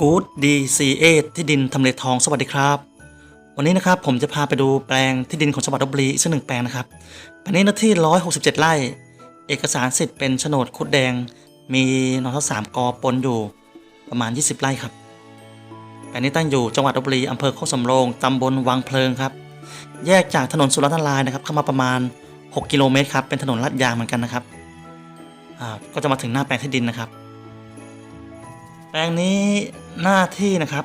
กู๊ดดีซีเอที่ดินทำเลทองสวัสดีครับ วันนี้นะครับผมจะพาไปดูแปลงที่ดินของจังหวัดลบบุรีอีกสักหนึ่งแปลงนะครับแปลงนี้เนื้อที่ 167 ไร่ เอกสารสิทธิ์เป็นโฉนดคุดแดง มีนอทสามกอปนอยู่ประมาณ 20 ไร่ครับ แปลงนี้ตั้งอยู่จังหวัดลบบุรีอำเภอโคกสำโรงตำบลวังเพลิงครับ แยกจากถนนสุรนารายนะครับเข้ามาประมาณ 6 กิโลเมตรครับเป็นถนนลาดยางเหมือนกันนะครับอ่าก็จะมาถึงหน้าแปลงที่ดินนะครับ ลงนี้หน้าที่นะครับ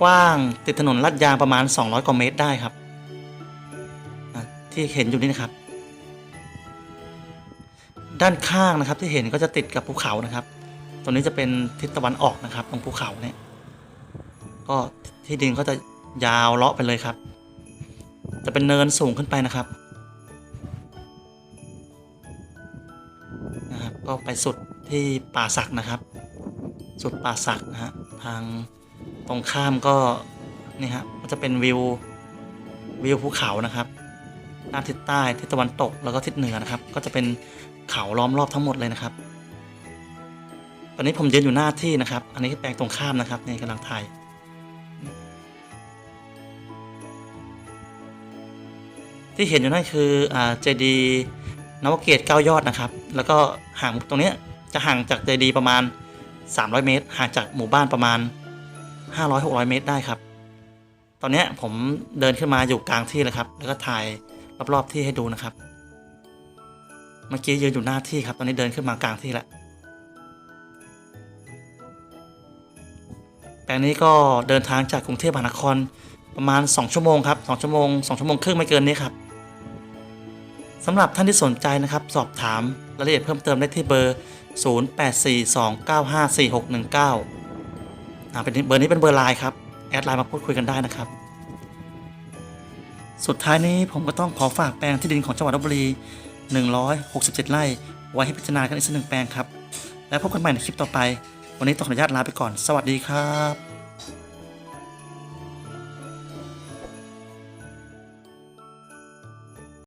กว้างติดถนนลาดยางประมาณ 200 กว่าเมตรได้ครับ ที่เห็นอยู่นี่นะครับ ด้านข้างนะครับที่เห็นก็จะติดกับภูเขานะครับ ตรงนี้จะเป็นทิศตะวันออกนะครับ ตรงภูเขาเนี่ย ก็ที่ดินก็จะยาวเลาะไปเลยครับ จะเป็นเนินสูงขึ้นไปนะครับนะครับ ก็ไปสุดที่ป่าสักนะครับ สุดป่าสักนะฮะทางตรงข้ามก็นี่ฮะก็จะเป็นวิววิวภูเขานะครับด้านทิศใต้ทิศตะวันตกแล้วก็ทิศเหนือนะครับ ก็จะเป็นเขาล้อมรอบทั้งหมดเลยนะครับ ตอนนี้ผมยืนอยู่หน้าที่นะครับ อันนี้แปลงตรงข้ามนะครับนี่กำลังถ่ายที่เห็นอยู่นั่นคือเจดีนวเกตเก้ายอดนะครับ แล้วก็ห่างตรงเนี้ยจะห่างจากเจดีประมาณ 300 เมตรห่างจากหมู่บ้านประมาณ 500-600 เมตรได้ครับ ตอนนี้ผมเดินขึ้นมาอยู่กลางที่เลยครับ แล้วก็ถ่ายรอบๆที่ให้ดูนะครับ เมื่อกี้ยืนอยู่หน้าที่ครับ ตอนนี้เดินขึ้นมากลางที่แล้วแปลงนี้ก็เดินทางจากกรุงเทพมหานครประมาณ 2 ชั่วโมงครับ2ชั่วโมง2ชั่วโมงครึ่งไม่เกินนี้ครับ สำหรับท่านที่สนใจนะครับ สอบถามรายละเอียดเพิ่มเติมได้ที่เบอร์ 0842954619อ่าเป็นเบอร์นี้เป็นเบอร์ไลน์ครับ แอดไลน์มาพูดคุยกันได้นะครับ สุดท้ายนี้ผมก็ต้องขอฝากแปลงที่ดินของจังหวัดลบบุรี 167 ไร่ ไว้ให้พิจารณากันอีกสักหนึ่งแปลงครับ แล้วพบกันใหม่ในคลิปต่อไป วันนี้ต้องขออนุญาตลาไปก่อน สวัสดีครับ